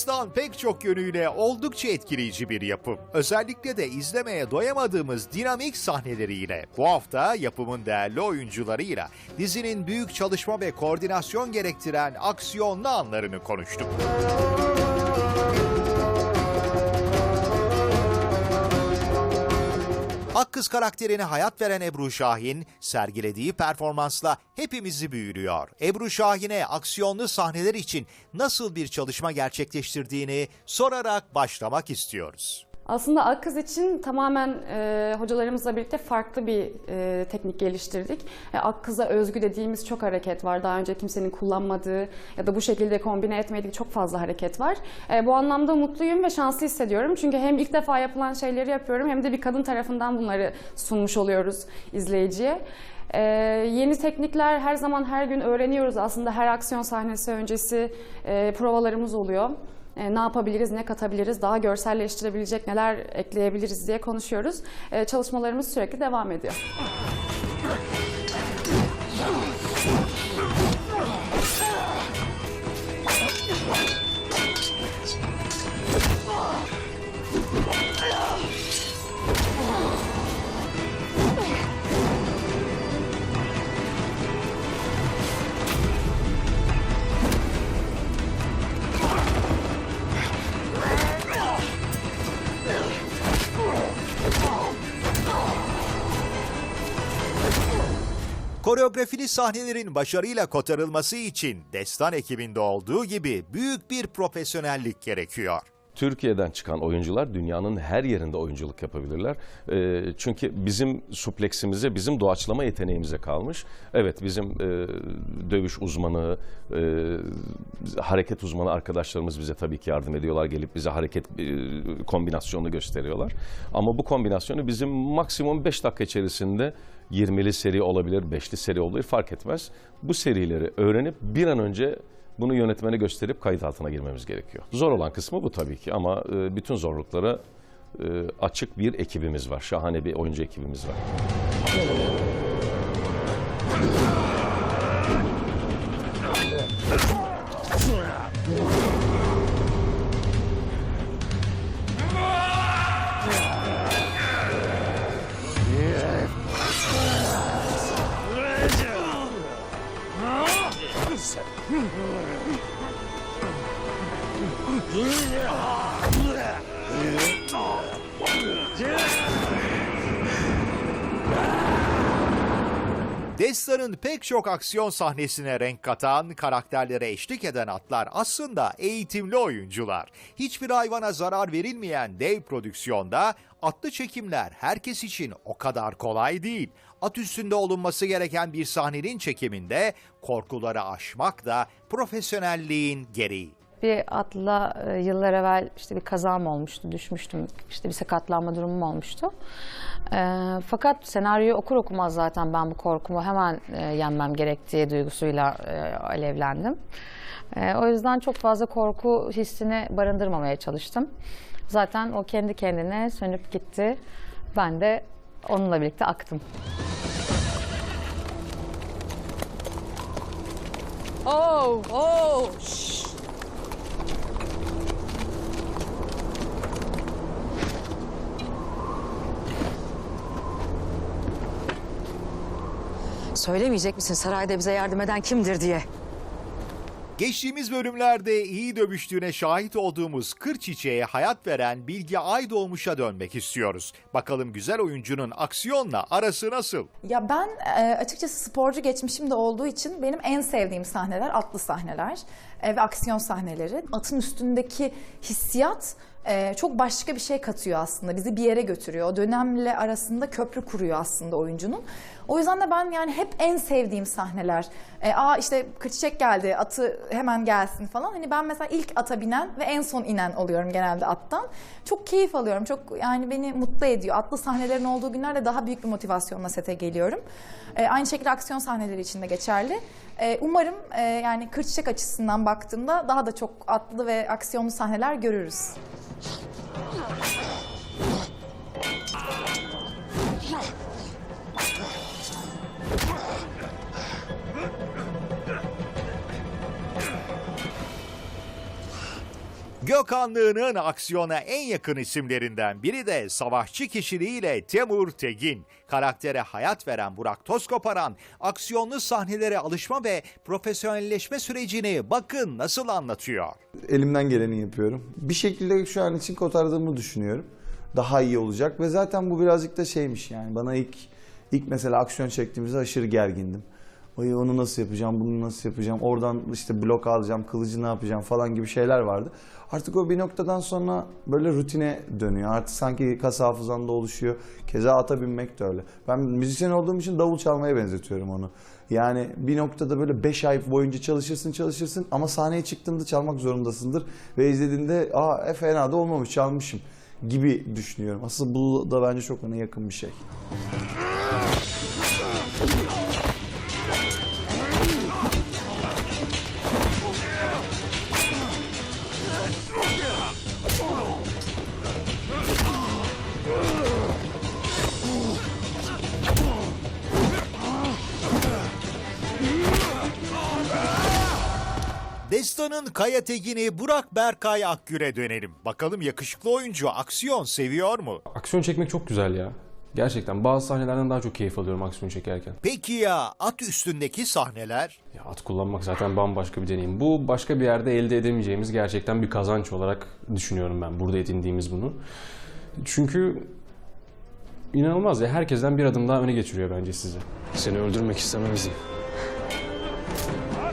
Destan pek çok yönüyle oldukça etkileyici bir yapım. Özellikle de izlemeye doyamadığımız dinamik sahneleriyle. Bu hafta yapımın değerli oyuncularıyla dizinin büyük çalışma ve koordinasyon gerektiren aksiyonlu anlarını konuştuk. Akkız karakterine hayat veren Ebru Şahin, sergilediği performansla hepimizi büyülüyor. Ebru Şahin'e aksiyonlu sahneler için nasıl bir çalışma gerçekleştirdiğini sorarak başlamak istiyoruz. Aslında Akkız için tamamen e, hocalarımızla birlikte farklı bir e, teknik geliştirdik. E, Akkız'a özgü dediğimiz çok hareket var. Daha önce kimsenin kullanmadığı ya da bu şekilde kombine etmediği çok fazla hareket var. E, bu anlamda mutluyum ve şanslı hissediyorum. Çünkü hem ilk defa yapılan şeyleri yapıyorum hem de bir kadın tarafından bunları sunmuş oluyoruz izleyiciye. Ee, yeni teknikler her zaman her gün öğreniyoruz. Aslında her aksiyon sahnesi öncesi e, provalarımız oluyor. E, ne yapabiliriz, ne katabiliriz, daha görselleştirebilecek neler ekleyebiliriz diye konuşuyoruz. E, çalışmalarımız sürekli devam ediyor. Koreografili sahnelerin başarıyla kotarılması için Destan ekibinde olduğu gibi büyük bir profesyonellik gerekiyor. Türkiye'den çıkan oyuncular dünyanın her yerinde oyunculuk yapabilirler. Ee, çünkü bizim supleksimize, bizim doğaçlama yeteneğimize kalmış. Evet bizim e, dövüş uzmanı, e, hareket uzmanı arkadaşlarımız bize tabii ki yardım ediyorlar. Gelip bize hareket e, kombinasyonunu gösteriyorlar. Ama bu kombinasyonu bizim maksimum 5 dakika içerisinde 20'li seri olabilir, 5'li seri olabilir fark etmez. Bu serileri öğrenip bir an önce bunu yönetmene gösterip kayıt altına girmemiz gerekiyor. Zor olan kısmı bu tabii ki ama e, bütün zorluklara e, açık bir ekibimiz var. Şahane bir oyuncu ekibimiz var. Destan'ın pek çok aksiyon sahnesine renk katan, karakterlere eşlik eden atlar aslında eğitimli oyuncular. Hiçbir hayvana zarar verilmeyen dev prodüksiyonda atlı çekimler herkes için o kadar kolay değil. At üstünde olunması gereken bir sahnenin çekiminde korkuları aşmak da profesyonelliğin gereği. Bir atla e, yıllar evvel işte bir kazam olmuştu, düşmüştüm. İşte bir sakatlanma durumum olmuştu. E, fakat senaryoyu okur okumaz zaten ben bu korkumu hemen e, yenmem gerektiği duygusuyla e, alevlendim. E, o yüzden çok fazla korku hissini barındırmamaya çalıştım. Zaten o kendi kendine sönüp gitti. Ben de onunla birlikte aktım. Oh, oh, shh. Söylemeyecek misin sarayda bize yardım eden kimdir diye? Geçtiğimiz bölümlerde iyi dövüştüğüne şahit olduğumuz kır çiçeğe hayat veren Bilge Aydoğmuş'a dönmek istiyoruz. Bakalım güzel oyuncunun aksiyonla arası nasıl? Ya ben e, açıkçası sporcu geçmişim de olduğu için benim en sevdiğim sahneler atlı sahneler e, ve aksiyon sahneleri. Atın üstündeki hissiyat e, çok başka bir şey katıyor aslında. Bizi bir yere götürüyor. O dönemle arasında köprü kuruyor aslında oyuncunun. O yüzden de ben yani hep en sevdiğim sahneler. E, Aa işte kırçiçek geldi, atı hemen gelsin falan. Hani ben mesela ilk ata binen ve en son inen oluyorum genelde attan. Çok keyif alıyorum. Çok yani beni mutlu ediyor. Atlı sahnelerin olduğu günlerde daha büyük bir motivasyonla sete geliyorum. E, aynı şekilde aksiyon sahneleri için de geçerli. E, umarım e, yani kırçiçek açısından baktığımda daha da çok atlı ve aksiyonlu sahneler görürüz. Oh. Gökhanlığının aksiyona en yakın isimlerinden biri de savaşçı kişiliğiyle Temur Tegin. Karaktere hayat veren Burak Tozkoparan, aksiyonlu sahnelere alışma ve profesyonelleşme sürecini bakın nasıl anlatıyor. elimden geleni yapıyorum. Bir şekilde şu an için kotardığımı düşünüyorum. Daha iyi olacak ve zaten bu birazcık da şeymiş yani bana ilk ilk mesela aksiyon çektiğimizde aşırı gergindim. Ay onu nasıl yapacağım, bunu nasıl yapacağım, oradan işte blok alacağım, kılıcı ne yapacağım falan gibi şeyler vardı. Artık o bir noktadan sonra böyle rutine dönüyor. Artık sanki kas hafızanda oluşuyor. Keza ata binmek de öyle. Ben müzisyen olduğum için davul çalmaya benzetiyorum onu. Yani bir noktada böyle 5 ay boyunca çalışırsın çalışırsın ama sahneye çıktığında çalmak zorundasındır. Ve izlediğinde aa e, fena da olmamış çalmışım gibi düşünüyorum. Aslında bu da bence çok ona yakın bir şey. Destanın Kaya Tegin'i Burak Berkay Akgür'e dönelim. Bakalım yakışıklı oyuncu aksiyon seviyor mu? Aksiyon çekmek çok güzel ya. Gerçekten bazı sahnelerden daha çok keyif alıyorum aksiyon çekerken. Peki ya at üstündeki sahneler? Ya at kullanmak zaten bambaşka bir deneyim. Bu başka bir yerde elde edemeyeceğimiz gerçekten bir kazanç olarak düşünüyorum ben burada edindiğimiz bunu. Çünkü inanılmaz ya herkesten bir adım daha öne geçiriyor bence sizi. Seni öldürmek istememizin.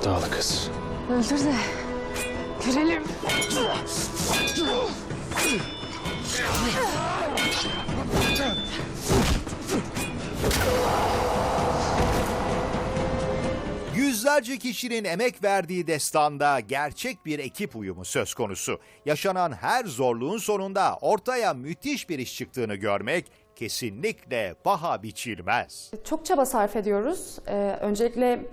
Dağlı kız. Öldür de görelim. Yüzlerce kişinin emek verdiği destanda gerçek bir ekip uyumu söz konusu. Yaşanan her zorluğun sonunda ortaya müthiş bir iş çıktığını görmek kesinlikle paha biçilmez. Çok çaba sarf ediyoruz. Ee, öncelikle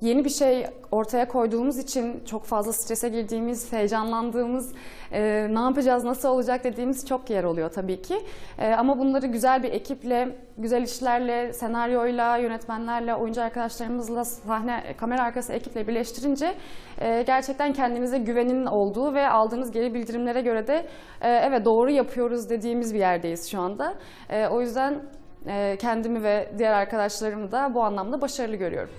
yeni bir şey ortaya koyduğumuz için çok fazla strese girdiğimiz, heyecanlandığımız, e, ne yapacağız, nasıl olacak dediğimiz çok yer oluyor tabii ki. E, ama bunları güzel bir ekiple, güzel işlerle, senaryoyla, yönetmenlerle, oyuncu arkadaşlarımızla, sahne, kamera arkası ekiple birleştirince e, gerçekten kendimize güvenin olduğu ve aldığımız geri bildirimlere göre de e, evet doğru yapıyoruz dediğimiz bir yerdeyiz şu anda. E, o yüzden e, kendimi ve diğer arkadaşlarımı da bu anlamda başarılı görüyorum.